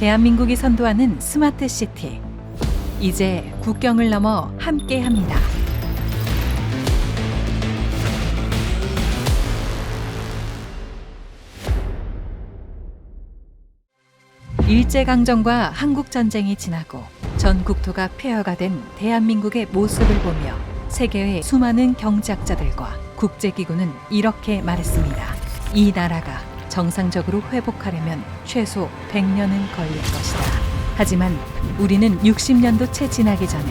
대한민국이 선도하는 스마트 시티. 이제 국경을 넘어 함께 합니다. 일제강점과 한국전쟁이 지나고 전 국토가 폐허가 된 대한민국의 모습을 보며 세계의 수많은 경제학자들과 국제기구는 이렇게 말했습니다. 이 나라가 정상적으로 회복하려면 최소 100년은 걸릴 것이다. 하지만 우리는 60년도 채 지나기 전에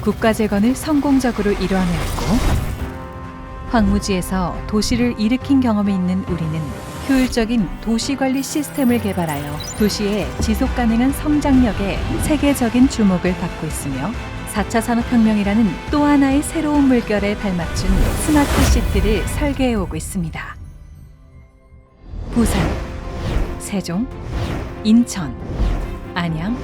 국가 재건을 성공적으로 이뤄내었고 황무지에서 도시를 일으킨 경험이 있는 우리는 효율적인 도시 관리 시스템을 개발하여 도시의 지속 가능한 성장력에 세계적인 주목을 받고 있으며 4차 산업혁명이라는 또 하나의 새로운 물결에 발맞춘 스마트 시티를 설계해 오고 있습니다. 부산, 세종, 인천, 안양,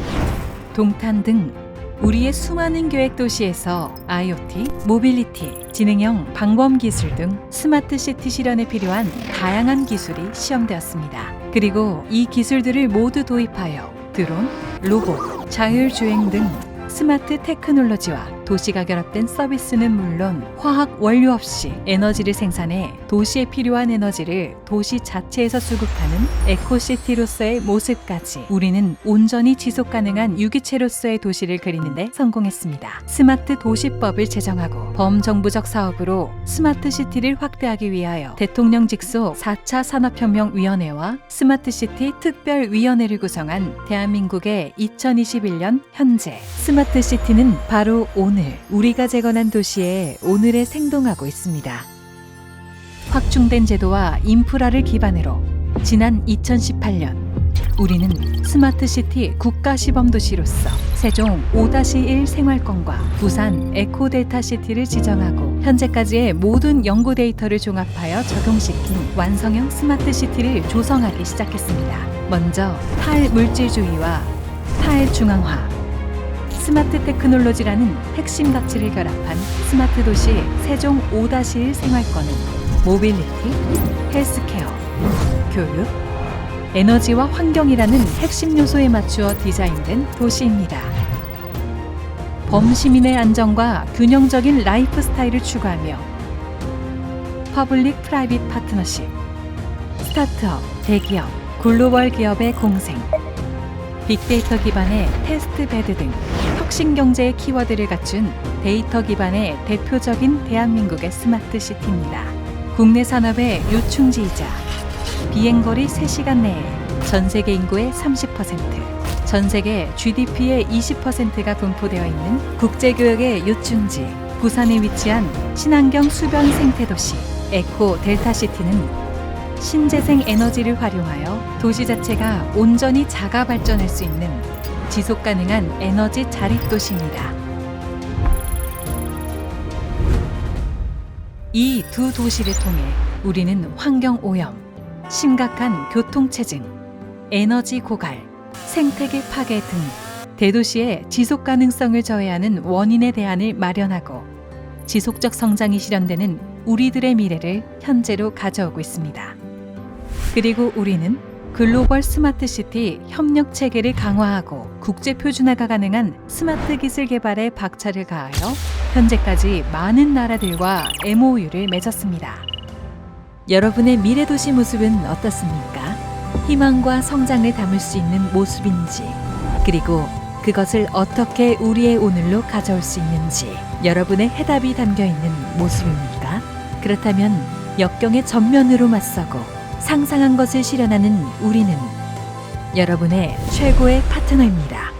동탄 등 우리의 수많은 계획 도시에서 IoT, 모빌리티, 지능형 방범 기술 등 스마트 시티 실현에 필요한 다양한 기술이 시험되었습니다. 그리고 이 기술들을 모두 도입하여 드론, 로봇, 자율주행 등 스마트 테크놀로지와 도시가 결합된 서비스는 물론 화학 원료 없이 에너지를 생산해 도시에 필요한 에너지를 도시 자체에서 수급하는 에코시티로서의 모습까지 우리는 온전히 지속 가능한 유기체로서의 도시를 그리는데 성공했습니다. 스마트 도시법을 제정하고 범정부적 사업으로 스마트 시티를 확대하기 위하여 대통령 직속 4차 산업혁명위원회와 스마트 시티 특별위원회를 구성한 대한민국의 2021년 현재 스마트 시티는 바로 오늘 우리가 재건한 도시에 오늘에 생동하고 있습니다. 확충된 제도와 인프라를 기반으로 지난 2018년 우리는 스마트 시티 국가 시범 도시로서 세종 5-1 생활권과 부산 에코 데이터 시티를 지정하고 현재까지의 모든 연구 데이터를 종합하여 적용시킨 완성형 스마트 시티를 조성하기 시작했습니다. 먼저 탈물질주의와 탈중앙화 스마트 테크놀로지라는 핵심 가치를 결합한 스마트 도시 세종 5-1 생활권은 모빌리티, 헬스케어, 교육, 에너지와 환경이라는 핵심 요소에 맞추어 디자인된 도시입니다. 범시민의 안정과 균형적인 라이프 스타일을 추구하며 퍼블릭 프라이빗 파트너십, 스타트업, 대기업, 글로벌 기업의 공생, 빅데이터 기반의 테스트 베드 등 혁신 경제의 키워드를 갖춘 데이터 기반의 대표적인 대한민국의 스마트 시티입니다. 국내 산업의 요충지이자 비행거리 3시간 내에 전 세계 인구의 30%, 전 세계 GDP의 20%가 분포되어 있는 국제교역의 요충지, 부산에 위치한 친환경 수변 생태도시 에코 델타시티는 신재생 에너지를 활용하여 도시 자체가 온전히 자가 발전할 수 있는 지속 가능한 에너지 자립 도시입니다. 이 두 도시를 통해 우리는 환경 오염, 심각한 교통 체증, 에너지 고갈, 생태계 파괴 등 대도시의 지속 가능성을 저해하는 원인의 대안을 마련하고 지속적 성장이 실현되는 우리들의 미래를 현재로 가져오고 있습니다. 그리고 우리는 글로벌 스마트 시티 협력 체계를 강화하고 국제 표준화가 가능한 스마트 기술 개발에 박차를 가하여 현재까지 많은 나라들과 MOU를 맺었습니다. 여러분의 미래 도시 모습은 어떻습니까? 희망과 성장을 담을 수 있는 모습인지, 그리고 그것을 어떻게 우리의 오늘로 가져올 수 있는지 여러분의 해답이 담겨 있는 모습입니까? 그렇다면 역경의 전면으로 맞서고 상상한 것을 실현하는 우리는 여러분의 최고의 파트너입니다.